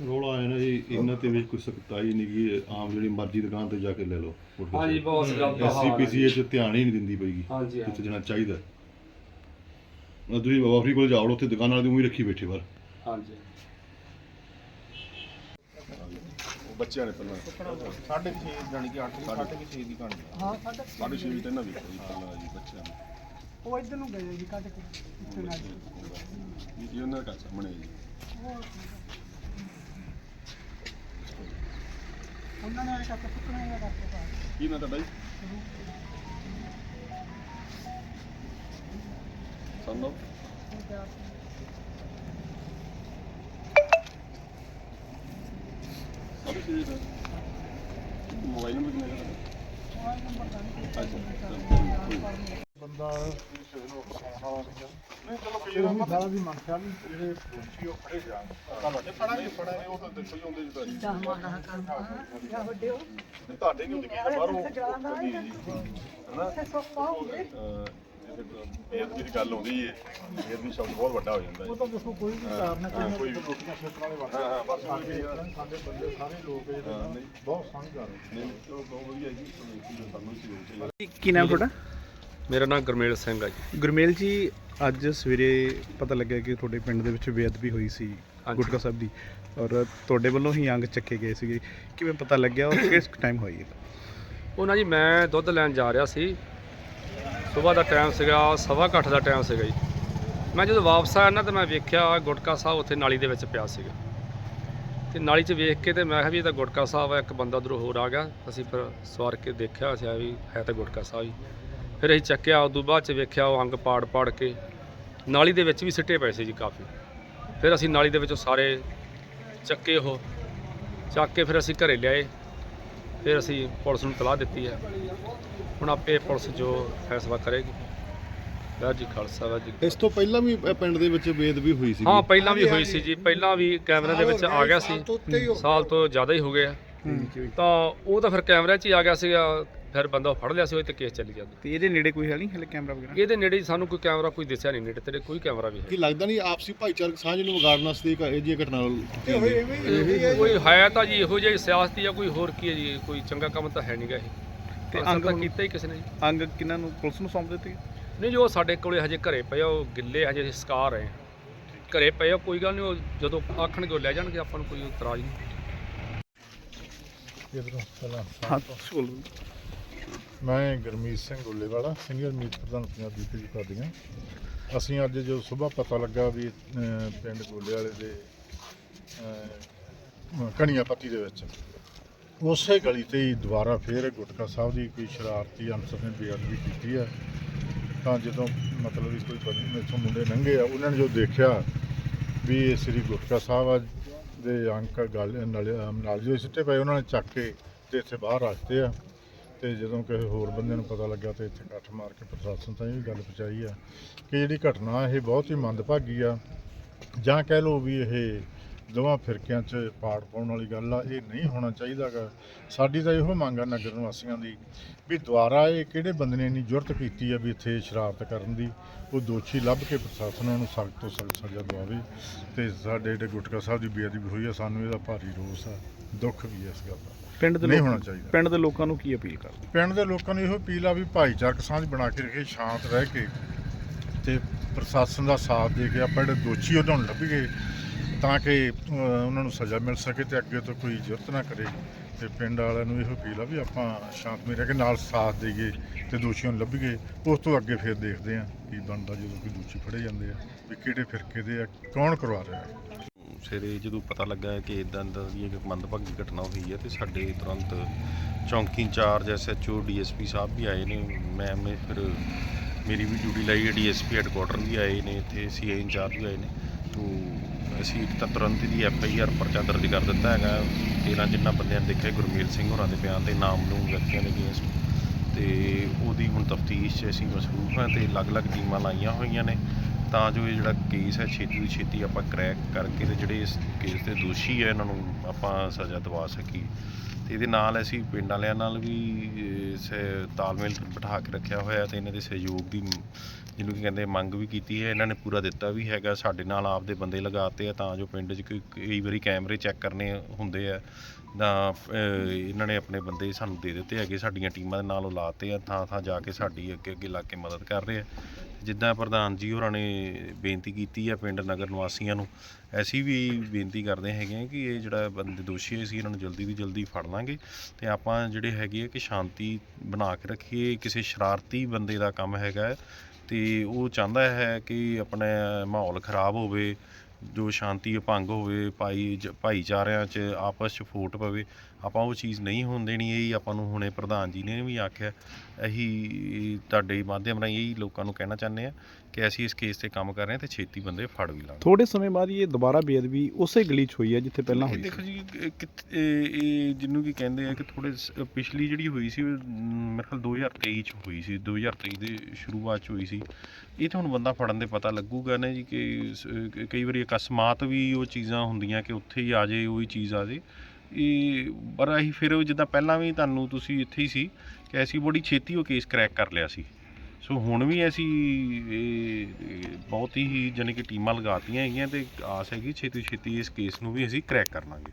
ਤੇ ਵੀ ਕੋਈ ਸਖਤਾਈ ਨਹੀਂ ਗੀ ਆਮ ਜਿਹੜੀ ਮਰਜ਼ੀ ਦੁਕਾਨ ਤੇ ਜਾ ਕੇ ਲੈ ਲਓ ਹਾਂਜੀ ਬਹੁਤ ਗਲਤ ਹਾਲ ਹੈ ਐਸਸੀਪੀਸੀਏ ਚ ਧਿਆਨ ਹੀ ਨਹੀਂ ਦਿੰਦੀ ਪਈਗੀ ਹਾਂਜੀ ਜਾਣਾ ਚਾਹੀਦਾ। ਤੁਸੀਂ ਬਾਬਾ ਫਰੀ ਕੋਲ ਜਾਓ ਉੱਥੇ ਦੁਕਾਨ ਵਾਲੇ ਦੀ ਉਹੀ ਰੱਖੀ ਬੈਠੇ ਬਾਹਰ। ਹਾਂਜੀ। ਬੱਚਿਆਂ ਨੇ ਪਹਿਲਾਂ ਸਾਢੇ ਛੇ ਜਾਣੀ ਕਿ 8 ਸਾਢੇ ਕੁ ਛੇ ਦੀ ਕਹਾਣੀ। ਆ। ਹਾਂ ਸਾਡਾ ਸਾਡੇ ਛੇ ਵੀ ਤੇ ਨਾ ਵੀ ਪਹਿਲਾਂ ਜੀ ਬੱਚਿਆਂ ਨੇ ਉਹ ਇੱਧਰ ਨੂੰ ਗਏ ਜੀ ਕੱਢ ਕੇ ਇੱਥੇ ਨਾ ਇਹ ਉਹਨਾਂ ਦਾ ਘਰ ਸਾਹਮਣੇ ਜੀ। ਨੇ ਕੱਟ ਹੈ ਨਾ ਜੀ ਸਾਡੇ ਛੇ ਦਾ ਮੋਬਾਈਲ ਨੰਬਰ ਕਿੰਨਾ ਹੈ ਬੰਦਾ ਕਿਸੇ ਨੂੰ ਫਸਾਉਣ ਵਾਲਾ ਨਹੀਂ ਗਾ। ਨਹੀਂ ਚਲੋ ਕਈ ਵਾਰ ਸਾਰਾ ਵੀ ਮੰਨਿਆ ਵੀ ਜਿਹੜੇ ਦੋਸ਼ੀ ਉਹ ਫੜੇ ਜਾਣ ਤਾਂ ਵੱਡੇ ਫੜਾਂਗੇ ਫੜਾਂਗੇ ਉਹ ਤਾਂ ਦੇਖੋ ਹੀ ਹੁੰਦੇ ਜਿੱਦਾਂ ਜੀ ਤੁਹਾਡੇ ਨਹੀਂ ਹੁੰਦੀ ਕਿ ਬਾਹਰੋਂ ਕਦੀ ਹਨਾ ਇਹ ਜਿਹੜੀ ਗੱਲ ਹੁੰਦੀ ਹੈ ਇਹ ਵੀ ਸ਼ਬਦ ਬਹੁਤ ਵੱਡਾ ਹੋ ਜਾਂਦਾ ਹੈ ਉਹ ਤਾਂ ਦੇਖੋ ਕੋਈ ਵੀ ਕਾਰਨ ਹੈ ਕੋਈ ਵੀ ਰੋਟੀਆਂ ਛੇਤਰਾਂ ਵਾਲੇ ਵਾਸਤੇ ਹਾਂ ਹਾਂ ਬਸ ਉਹ ਵੀ ਸਾਡੇ ਬੰਦੇ ਸਾਰੇ ਲੋਕ ਜਿਹੜੇ ਨੇ ਬਹੁਤ ਸਮਝਦਾਰ ਨੇ ਨਹੀਂ ਚਲੋ ਬਹੁਤ ਵਧੀਆ ਜੀ ਸਾਨੂੰ ਸੀ ਚਾਹੀਦਾ ਕੀ ਨਾਮ ਤੁਹਾਡਾ ਮੇਰਾ ਨਾਮ ਗੁਰਮੇਲ ਸਿੰਘ ਆ ਜੀ। ਗੁਰਮੇਲ ਜੀ ਅੱਜ ਸਵੇਰੇ ਪਤਾ ਲੱਗਿਆ ਕਿ ਤੁਹਾਡੇ ਪਿੰਡ ਦੇ ਵਿੱਚ ਬੇਅਦਬੀ ਹੋਈ ਸੀ ਹਾਂਜੀ। ਗੁਟਕਾ ਸਾਹਿਬ ਦੀ ਔਰ ਤੁਹਾਡੇ ਵੱਲੋਂ ਹੀ ਅੰਗ ਚੱਕੇ ਗਏ ਸੀਗੇ। ਕਿਵੇਂ ਪਤਾ ਲੱਗਿਆ ਔਰ ਕਿਸ ਟਾਈਮ ਹੋਈ? ਉਹ ਨਾ ਜੀ ਮੈਂ ਦੁੱਧ ਲੈਣ ਜਾ ਰਿਹਾ ਸੀ। ਸਵੇਰ ਦਾ ਟਾਈਮ ਸੀਗਾ ਸਵਾ ਕੁ ਅੱਠ ਦਾ ਟਾਈਮ ਸੀਗਾ ਜੀ। ਮੈਂ ਜਦੋਂ ਵਾਪਸ ਆਇਆ ਨਾ ਤੇ ਮੈਂ ਵੇਖਿਆ ਗੁਟਕਾ ਸਾਹਿਬ ਉੱਥੇ ਨਾਲੀ ਦੇ ਵਿੱਚ ਪਿਆ ਸੀਗਾ। ਤੇ ਨਾਲੀ 'ਚ ਵੇਖ ਕੇ ਤੇ ਮੈਂ ਕਿਹਾ ਵੀ ਇਹ ਤਾਂ ਗੁਟਕਾ ਸਾਹਿਬ ਆ ਇੱਕ ਬੰਦਾ ਉਧਰੋਂ ਹੋਰ ਆ ਗਿਆ। ਅਸੀਂ ਫਿਰ ਸਵਾਰ ਕੇ ਦੇਖਿਆ ਅਸੀਂ ਵੀ ਹੈ ਤਾਂ ਗੁਟਕਾ ਸਾਹਿਬ ਹੀ ਫਿਰ ਅਸੀਂ ਚੱਕਿਆ ਉਦੋਂ ਬਾਅਦ 'ਚ ਵੇਖਿਆ ਉਹ ਅੰਗ ਪਾੜ ਪਾੜ ਕੇ। ਨਾਲੀ ਦੇ ਵਿੱਚ ਵੀ ਸਿੱਟੇ ਪਏ ਸੀ ਜੀ ਕਾਫੀ। ਫਿਰ ਅਸੀਂ ਨਾਲੀ ਦੇ ਵਿੱਚੋਂ ਸਾਰੇ ਚੱਕੇ ਉਹ ਚੱਕ ਕੇ ਫਿਰ ਅਸੀਂ ਘਰੇ ਲਿਆਏ। ਫਿਰ ਅਸੀਂ ਪੁਲਿਸ ਨੂੰ ਤਲਾਹ ਦਿੱਤੀ ਹੈ। ਹੁਣ ਆਪੇ ਪੁਲਿਸ ਜੋ ਫੈਸਲਾ ਕਰੇਗੀ। ਵਾਹਿਗੁਰੂ ਜੀ ਖਾਲਸਾ ਵਾਹਿਗੁਰੂ ਜੀ ਇਸ ਤੋਂ ਪਹਿਲਾਂ ਵੀ ਇਹ ਪਿੰਡ ਦੇ ਵਿੱਚ ਬੇਦਬੀ ਹੋਈ ਸੀ ਹਾਂ ਪਹਿਲਾਂ ਵੀ ਹੋਈ ਸੀ ਜੀ। ਪਹਿਲਾਂ ਵੀ ਕੈਮਰੇ ਦੇ ਵਿੱਚ ਆ ਗਿਆ ਸੀ। ਸਾਲ ਤੋਂ ਜ਼ਿਆਦਾ ਹੀ ਹੋ ਗਿਆ ਤਾਂ ਉਹ ਤਾਂ ਫਿਰ ਕੈਮਰੇ 'ਚ ਹੀ ਆ ਗਿਆ ਸੀਗਾ। ਫਿਰ ਬੰਦਾ ਫੜ ਲਿਆ ਸੀ ਉਹ ਤੇ ਕੇਸ ਚੱਲੀ ਜਾਂਦਾ। ਤੇ ਇਹਦੇ ਨੇੜੇ ਕੋਈ ਹੈ ਨਹੀਂ ਹਲੇ ਕੈਮਰਾ ਵਗੈਰਾ? ਇਹਦੇ ਨੇੜੇ ਹੀ ਸਾਨੂੰ ਕੋਈ ਕੈਮਰਾ ਕੋਈ ਦਿਸਿਆ ਨਹੀਂ ਨੇੜੇ ਤੇਰੇ ਕੋਈ ਕੈਮਰਾ ਵੀ ਕੀ ਹੈ ਲੱਗਦਾ ਨਹੀਂ ਆਪਸੀ ਭਾਈਚਾਰਕ ਸਾਂਝ ਨੂੰ ਵਿਗਾੜਨ ਵਾਸਤੇ ਇੱਕ ਇਹ ਜਿਹੀ ਘਟਨਾ ਕੋਈ ਹੈ ਤਾਂ ਜੀ ਇਹੋ ਜਿਹੀ ਸਿਆਸਤੀ ਆ ਕੋਈ ਹੋਰ ਕੀ ਹੈ ਜੀ ਕੋਈ ਚੰਗਾ ਕੰਮ ਤਾਂ ਹੈ ਨਹੀਂਗਾ ਇਹ। ਤੇ ਅੰਗ ਅੰਗ ਤਾਂ ਹੁਣ- ਕੀਤਾ ਹੀ ਕਿਸੇ ਨੇ ਜੀ। ਅੰਗ ਕਿਹਨਾਂ ਨੂੰ ਪੁਲਿਸ ਨੂੰ ਸੌਂਪ ਦਿੱਤੇ? ਨਹੀਂ ਜੋ ਸਾਡੇ ਕੋਲੇ ਹਜੇ ਘਰੇ ਪਏ ਆ ਉਹ ਗਿੱਲੇ ਹਜੇ ਅਸੀਂ ਸਕਾਰ ਰਹੇ ਆ। ਘਰੇ ਪਏ ਆ ਕੋਈ ਗੱਲ ਨਹੀਂ ਉਹ ਜਦੋਂ ਆਖਣਗੇ ਉਹ ਲੈ ਜਾਣਗੇ ਆਪਾਂ ਨੂੰ ਕੋਈ ਇਤਰਾਜ਼ ਨਹੀਂ। ਹਾਂ ਤੁਸੀਂ ਬੋਲੋ ਮੈਂ ਗੁਰਮੀਤ ਸਿੰਘ ਗੋਲੇਵਾਲਾ ਸੀਨੀਅਰ ਮੀਤ ਪ੍ਰਧਾਨ ਪੰਜਾਬ ਦੀ ਬੀਪੀਜੀ ਪਾਰਟੀਆਂ ਅਸੀਂ ਅੱਜ ਜੋ ਸਵੇਰ ਪਤਾ ਲੱਗਾ ਵੀ ਅਹ, ਪਿੰਡ ਗੋਲੇ ਵਾਲੇ ਦੇ ਅਹ, ਕਣੀਆਂ ਪੱਤੀ ਦੇ ਵਿੱਚ। ਉਸੇ ਗਲੀ ਤੇ ਹੀ ਦੁਬਾਰਾ ਫੇਰ ਗੁਟਕਾ ਸਾਹਿਬ ਦੀ ਕੋਈ ਸ਼ਰਾਰਤੀ ਅਨਸਰ ਨੇ ਬੇਅਦਬੀ ਕੀਤੀ ਹੈ। ਤਾਂ ਜਦੋਂ ਮਤਲਬ ਵੀ ਕੋਈ ਬੰਦੇ ਇੱਥੋਂ ਮੁੰਡੇ ਲੰਘੇ ਆ ਉਹਨਾਂ ਨੇ ਜੋ ਦੇਖਿਆ ਵੀ ਇਹ ਸ੍ਰੀ ਗੁਟਕਾ ਸਾਹਿਬ ਆ ਦੇ ਅੰਕ ਗੱਲ ਨਾਲ ਨਾਲ ਜੋ ਸਿੱਟੇ ਪਏ ਉਹਨਾਂ ਨੇ ਚੱਕ ਕੇ ਤੇ ਇੱਥੇ ਬਾਹਰ ਰੱਖਤੇ ਆ। ਤੇ ਜਦੋਂ ਕਿਸੇ ਹੋਰ ਬੰਦੇ ਨੂੰ ਪਤਾ ਲੱਗਾ ਤੇ ਇੱਥੇ ਇਕੱਠ ਮਾਰ ਕੇ ਪ੍ਰਸ਼ਾਸਨ ਤਾਂ ਇਹ ਵੀ ਗੱਲ ਪਹੁੰਚਾਈ ਆ ਕਿ ਜਿਹੜੀ ਘਟਨਾ ਇਹ ਬਹੁਤ ਹੀ ਮੰਦਭਾਗੀ ਆ। ਜਾਂ ਕਹਿ ਲਓ ਵੀ ਇਹ ਦੋਵਾਂ ਫਿਰਕਿਆਂ 'ਚ ਪਾੜ ਪਾਉਣ ਵਾਲੀ ਗੱਲ ਆ, ਇਹ ਨਹੀਂ ਹੋਣਾ ਚਾਹੀਦਾਗਾ। ਸਾਡੀ ਤਾਂ ਇਹੋ ਮੰਗ ਆ ਨਗਰ ਨਿਵਾਸੀਆਂ ਦੀ ਵੀ ਦੁਬਾਰਾ ਇਹ ਕਿਹੜੇ ਬੰਦੇ ਨੇ ਇੰਨੀ ਜ਼ਰੂਰਤ ਕੀਤੀ ਆ ਵੀ ਇੱਥੇ ਸ਼ਰਾਰਤ ਕਰਨ ਦੀ, ਉਹ ਦੋਸ਼ੀ ਲੱਭ ਕੇ ਪ੍ਰਸ਼ਾਸਨ ਨੂੰ ਸਖਤ ਤੋਂ ਸਖਤ ਸਜ਼ਾ ਦਵਾਵੇ। ਤੇ ਸਾਡੇ ਜਿਹੜੇ ਗੁਟਕਾ ਸਾਹਿਬ ਦੀ ਬੇਅਦਬੀ ਹੋਈ ਆ, ਸਾਨੂੰ ਇਹਦਾ ਭਾਰੀ ਰੋਸ ਆ, ਦੁੱਖ ਵੀ ਆ ਇਸ ਗੱਲ ਦਾ। ਪਿੰਡ ਦੇ ਨਹੀਂ ਲੋਕ- ਹੋਣਾ ਚਾਹੀਦਾ। ਪਿੰਡ ਦੇ ਲੋਕਾਂ ਨੂੰ ਕੀ ਅਪੀਲ ਕਰਦੇ? ਪਿੰਡ ਦੇ ਲੋਕਾਂ ਨੂੰ ਇਹੋ ਅਪੀਲ ਆ ਵੀ ਭਾਈਚਾਰਕ ਸਾਂਝ ਬਣਾ ਕੇ ਰੱਖੇ ਸ਼ਾਂਤ ਰਹਿ ਕੇ ਤੇ ਪ੍ਰਸ਼ਾਸਨ ਦਾ ਸਾਥ ਦੇ ਕੇ ਆਪਾਂ ਜਿਹੜੇ ਦੋਸ਼ੀ ਉਹਨਾਂ ਨੂੰ ਲੱਭੀਏ ਤਾਂ ਕਿ ਅਹ, ਉਹਨਾਂ ਨੂੰ ਸਜ਼ਾ ਮਿਲ ਸਕੇ ਤੇ ਅੱਗੇ ਤੋਂ ਕੋਈ ਜ਼ਰੂਰਤ ਨਾ ਕਰੇ। ਤੇ ਪਿੰਡ ਵਾਲਿਆਂ ਨੂੰ ਇਹੋ ਅਪੀਲ ਆ ਵੀ ਆਪਾਂ ਸ਼ਾਂਤਮਈ ਰਹਿ ਕੇ ਨਾਲ ਸਾਥ ਦੇਈਏ ਤੇ ਦੋਸ਼ੀਆਂ ਨੂੰ ਲੱਭੀਏ। ਉਸ ਤੋਂ ਅੱਗੇ ਫਿਰ ਦੇਖਦੇ ਆ ਕੀ ਬਣਦਾ ਜਦੋਂ ਕੋਈ ਦੋਸ਼ੀ ਫੜੇ ਜਾਂਦੇ ਆ ਵੀ ਕਿਹੜੇ ਫਿਰਕੇ ਦੇ ਆ ਕੌਣ ਕਰਵਾ ਰਿਹਾ। ਹੈ ਸਵੇਰੇ ਜਦੋਂ ਪਤਾ ਲੱਗਾ ਕਿ ਇਦਾਂ ਦਾ ਦੀ ਇੱਕ ਮੰਦਭਾਗੀ ਘਟਨਾ ਹੋਈ ਹੈ ਤੇ ਸਾਡੇ ਤੁਰੰਤ ਚੌਂਕੀ ਇੰਚਾਰਜ ਐਸਐਚਓ ਡੀਐਸਪੀ ਸਾਹਿਬ ਵੀ ਆਏ ਨੇ। ਮੈਂ ਮੈਂ ਫਿਰ ਮੇਰੀ ਵੀ ਡਿਊਟੀ ਲਾਈ ਹੈ ਡੀਐਸਪੀ ਹੈੱਡਕੁਆਟਰ ਵੀ ਆਏ ਨੇ, ਇੱਥੇ ਸੀਆਈ ਇੰਚਾਰਜ ਵੀ ਆਏ ਨੇ। ਤੋਂ ਅਸੀਂ ਤਾਂ ਤੁਰੰਤ ਦੀ ਐਫਆਈਆਰ ਪਰਚਾ ਦਰਜ ਕਰ ਦਿੱਤਾ ਹੈਗਾ। 13 ਜਿੰਨਾ ਬੰਦਿਆਂ ਨੇ ਦੇਖਿਆ, ਗੁਰਮੀਤ ਸਿੰਘ ਹੋਰਾਂ ਦੇ ਬਿਆਨ ਦੇ ਨਾਮ ਨੂੰ ਵਿਅਕਤੀਆਂ ਦੇ ਅਗੇਂਸਟ ਤੇ ਉਹਦੀ ਹੁਣ ਤਫਤੀਸ਼ 'ਚ ਅਸੀਂ ਮਸਰੂਫ ਹਾਂ ਤੇ ਅਲੱਗ-ਅਲੱਗ ਟੀਮਾਂ ਲਾਈਆਂ ਹੋਈਆਂ ਨੇ। ਤਾਂ ਜੋ ਇਹ ਜਿਹੜਾ ਕੇਸ ਹੈ, ਛੇਤੀ ਤੋਂ ਛੇਤੀ ਆਪਾਂ ਕਰੈਕ ਕਰਕੇ ਤੇ ਜਿਹੜੇ ਇਸ ਕੇਸ ਦੇ ਦੋਸ਼ੀ ਹੈ, ਇਹਨਾਂ ਨੂੰ ਆਪਾਂ ਸਜ਼ਾ ਦਿਵਾ ਸਕੀਏ। ਤੇ ਇਹਦੇ ਨਾਲ ਅਸੀਂ ਪਿੰਡ ਵਾਲਿਆਂ ਨਾਲ ਵੀ ਸ- ਤਾਲਮੇਲ ਬਿਠਾ ਕੇ ਰੱਖਿਆ ਹੋਇਆ ਤੇ ਇਹਨਾਂ ਦੇ ਸਹਿਯੋਗ ਦੀ ਜਿਹਨੂੰ ਕੀ ਕਹਿੰਦੇ, ਮੰਗ ਵੀ ਕੀਤੀ ਹੈ। ਇਹਨਾਂ ਨੇ ਪੂਰਾ ਦਿੱਤਾ ਵੀ ਹੈਗਾ, ਸਾਡੇ ਨਾਲ ਆਪਦੇ ਬੰਦੇ ਲਗਾਤੇ ਆ, ਤਾਂ ਜੋ ਪਿੰਡ 'ਚ ਕੋਈ ਕਈ ਵਾਰੀ ਕੈਮਰੇ ਚੈੱਕ ਕਰਨੇ ਹੁੰਦੇ ਆ। ਤਾਂ ਇਹਨਾਂ ਨੇ ਆਪਣੇ ਬੰਦੇ ਸਾਨੂੰ ਦੇ ਦਿੱਤੇ ਹੈਗੇ, ਸਾਡੀਆਂ ਟੀਮਾਂ ਦੇ ਨਾਲ ਉਹ ਲਾਤੇ ਆ ਥਾਂ ਥਾਂ ਜਾ ਕੇ ਸਾਡੀ ਅੱਗੇ ਅੱਗੇ ਲਾ ਕੇ ਮਦਦ ਕਰ ਰਹੇ ਆ। ਜਿੱਦਾਂ ਪ੍ਰਧਾਨ ਜੀ ਹੋਰਾਂ ਨੇ ਬੇਨਤੀ ਕੀਤੀ ਆ ਪਿੰਡ ਨਗਰ ਨਿਵਾਸੀਆਂ ਨੂੰ, ਅਸੀਂ ਵੀ ਬੇਨਤੀ ਕਰਦੇ ਹੈਗੇ ਆ ਕਿ ਇਹ ਜਿਹੜਾ ਬੰਦੇ ਦੋਸ਼ੀ ਹੈ ਸੀ ਇਹਨਾਂ ਨੂੰ ਜਲਦੀ ਤੋਂ ਜਲਦੀ ਫੜ ਲਾਂਗੇ ਤੇ ਆਪਾਂ ਜਿਹੜੇ ਹੈਗੇ ਆ ਕਿ ਸ਼ਾਂਤੀ ਬਣਾ ਕੇ ਰੱਖੀਏ, ਕਿਸੇ ਸ਼ਰਾਰਤੀ ਬੰਦੇ ਦਾ ਕੰਮ ਹੈਗਾ ਹੈ ਤੇ ਉਹ ਚਾਹੁੰਦਾ ਹੈ ਕਿ ਆਪਣਾ ਮਾਹੌਲ ਖਰਾਬ ਹੋਵੇ, ਜੋ ਸ਼ਾਂਤੀ ਭੰਗ ਹੋਵੇ, ਭਾਈ ਜ- ਭਾਈਚਾਰਿਆਂ 'ਚ ਆਪਸ 'ਚ ਫੋਟ ਪਵੇ ਆਪਾਂ ਉਹ ਚੀਜ਼ ਨਹੀਂ ਹੋਣ ਦੇਣੀ ਇਹ ਆਪਾਂ ਨੂੰ ਹੁਣੇ ਪ੍ਰਧਾਨ ਜੀ ਨੇ ਵੀ ਆਖਿਆ। ਇਹੀ ਤੁਹਾਡੇ ਮਾਧਿਅਮ ਰਾਹੀਂ ਇਹੀ ਲੋਕਾਂ ਨੂੰ ਕਹਿਣਾ ਚਾਹੁੰਦੇ ਆ ਕਿ ਅਸੀਂ ਇਸ ਕੇਸ ਤੇ ਕੰਮ ਕਰ ਰਹੇ ਹਾਂ ਤੇ ਛੇਤੀ ਬੰਦੇ ਫੜ ਵੀ ਲਾਂਗੇ ਥੋੜੇ ਸਮੇਂ ਬਾਅਦ ਇਹ ਦੁਬਾਰਾ ਬੇਅਦਬੀ ਉਸੇ ਗਲੀ 'ਚ ਹੋਈ ਹੈ ਜਿੱਥੇ ਪਹਿਲਾਂ ਹੋਈ ਦੇਖੋ ਜੀ ਇਹ ਕਿੱਥ- ਇਹ ਜਿਹਨੂੰ ਕੀ ਕਹਿੰਦੇ ਆ ਕਿ ਥੋੜੇ ਪਿਛਲੀ ਜਿਹੜੀ ਹੋਈ ਸੀ ਮੇਰੇ ਖਿਆਲ 2023 ਚ ਹੋਈ ਸੀ 2023 ਦੇ ਸ਼ੁਰੂਆਤ ਚ ਹੋਈ ਸੀ। ਇਹ ਤਾਂ ਹੁਣ ਬੰਦਾ ਫੜਨ ਦੇ ਪਤਾ ਲੱਗੂਗਾ ਨਾ ਜੀ ਕ- ਕਈ ਵਾਰੀ ਅਕਸਮਾਤ ਵੀ ਉਹ ਚੀਜ਼ਾਂ ਹੁੰਦੀਆਂ ਕਿ ਉੱਥੇ ਹੀ ਆ ਜੇ ਉਹੀ ਚੀਜ਼ ਆ ਜੇ ਇਹ ਪਰ ਅਸੀਂ ਫਿਰ ਉਹ ਜਿੱਦਾਂ ਪਹਿਲਾਂ ਵੀ ਤੁਹਾਨੂੰ ਤੁਸੀਂ ਇੱਥੇ ਹੀ ਸੀ ਕਿ ਅਸੀਂ ਬੜੀ ਛੇਤੀ ਉਹ ਕੇਸ ਕਰੈਕ ਕਰ ਲਿਆ ਸੀ। ਸੋ ਹੁਣ ਵੀ ਅਸੀਂ ਇਹ ਬਹੁਤ ਹੀ ਜਾਣੀ ਕਿ ਟੀਮਾਂ ਲਗਾਤੀਆਂ ਹੈਗੀਆਂ ਤੇ ਆਸ ਹੈਗੀ ਛੇਤੀ ਛੇਤੀ ਇਸ ਕੇਸ ਨੂੰ ਵੀ ਅਸੀਂ ਕਰੈਕ ਕਰ ਲਾਂਗੇ।